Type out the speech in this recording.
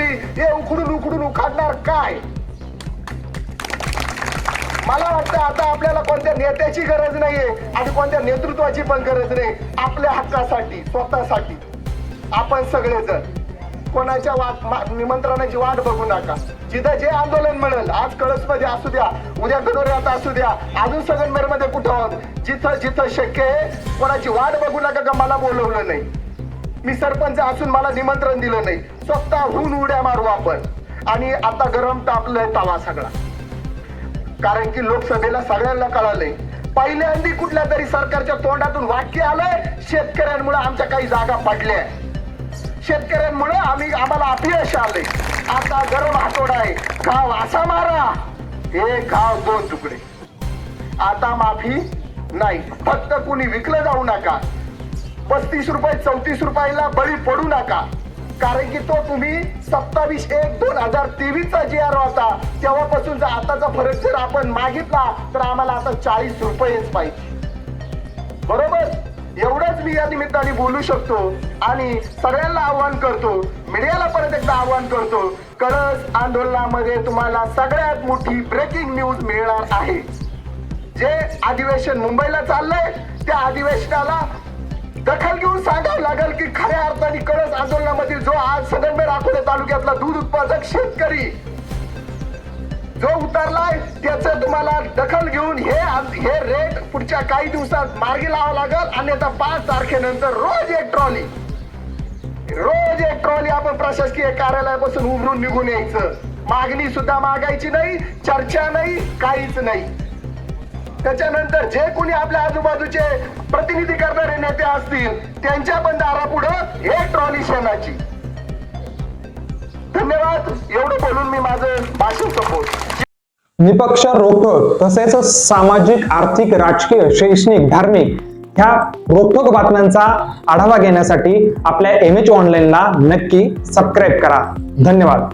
बसली हे उकडून उकडून उखाडणार काय? मला वाटतं आता आपल्याला कोणत्या नेत्याची गरज नाहीये आणि कोणत्या नेतृत्वाची पण गरज नाही. आपल्या हक्कासाठी स्वतःसाठी. आपण सगळेजण. कोणाच्या वाट निमंत्रणाची वाट बघू नका. जिथं जे आंदोलन मिळेल आज कळसमध्ये असू द्या उद्या गणोऱ्यात असू द्या अजून संगमनेरमध्ये कुठं आहोत? जिथं जिथं शक्य आहे कोणाची वाट बघू नका का मला बोलवलं नाही? मी सरपंच असून मला निमंत्रण दिलं नाही. स्वतःहून उड्या मारू आपण. आणि आता गरम तापलंय तवा सगळा. कारण की लोकसभेला सगळ्यांना कळालंय. पहिल्यांदी कुठल्या तरी सरकारच्या तोंडातून वाक्य आलंय शेतकऱ्यांमुळे आमच्या काही जागा पडल्या. शेतकऱ्यांमुळे आम्ही आम्हाला अपयश आले आता गरम हातोडा आहे. गाव असा मारा. हे गाव दोन तुकडे. आता माफी नाही. फक्त कुणी विकलं जाऊ नका. पस्तीस रुपये चौतीस रुपयाला बळी पडू नका. कारण की तो तुम्ही सत्तावीस एक दोन हजार तेवीसचा जी आर होता. तेव्हापासूनचा आताचा फरक जर आपण मागितला तर आम्हाला आता चाळीस रुपयेच पाहिजे. बरोबर? एवढंच मी या निमित्ताने बोलू शकतो आणि सगळ्यांना आव्हान करतो मीडियाला परत एकदा आव्हान करतो कळस आंदोलनामध्ये तुम्हाला सगळ्यात मोठी ब्रेकिंग न्यूज मिळणार आहे. जे अधिवेशन मुंबईला चाललंय त्या अधिवेशनाला दखल घेऊन सांगावं लागेल की खऱ्या अर्थाने कळस आंदोलनामध्ये जो आज संगमनेर अकोले तालुक्यातला दूध उत्पादक शेतकरी जो उतरलाय त्याच तुम्हाला दखल घेऊन हे हे रेट पुढच्या काही दिवसात मार्गी लावावं लागेल. आणि आता पाच तारखेनंतर रोज एक ट्रॉली. रोज एक ट्रॉली आपण प्रशासकीय कार्यालयापासून उभरून निघून यायचं. मागणी सुद्धा मागायची नाही चर्चा नाही काहीच नाही. त्याच्यानंतर जे कोणी आपल्या आजूबाजूचे प्रतिनिधी करणारे नेते असतील त्यांच्या पण दारापुढं एक ट्रॉली शेणाची. धन्यवाद. एवढं बोलून मी माझं भाषण संपवतो. निपक्ष रोखोक तसेच सामाजिक आर्थिक राजकीय शैक्षणिक धार्मिक ह्या रोखोक बातम्यांचा आढावा घेण्यासाठी आपल्या एम एच ऑनलाईनला नक्की सबस्क्राईब करा. धन्यवाद.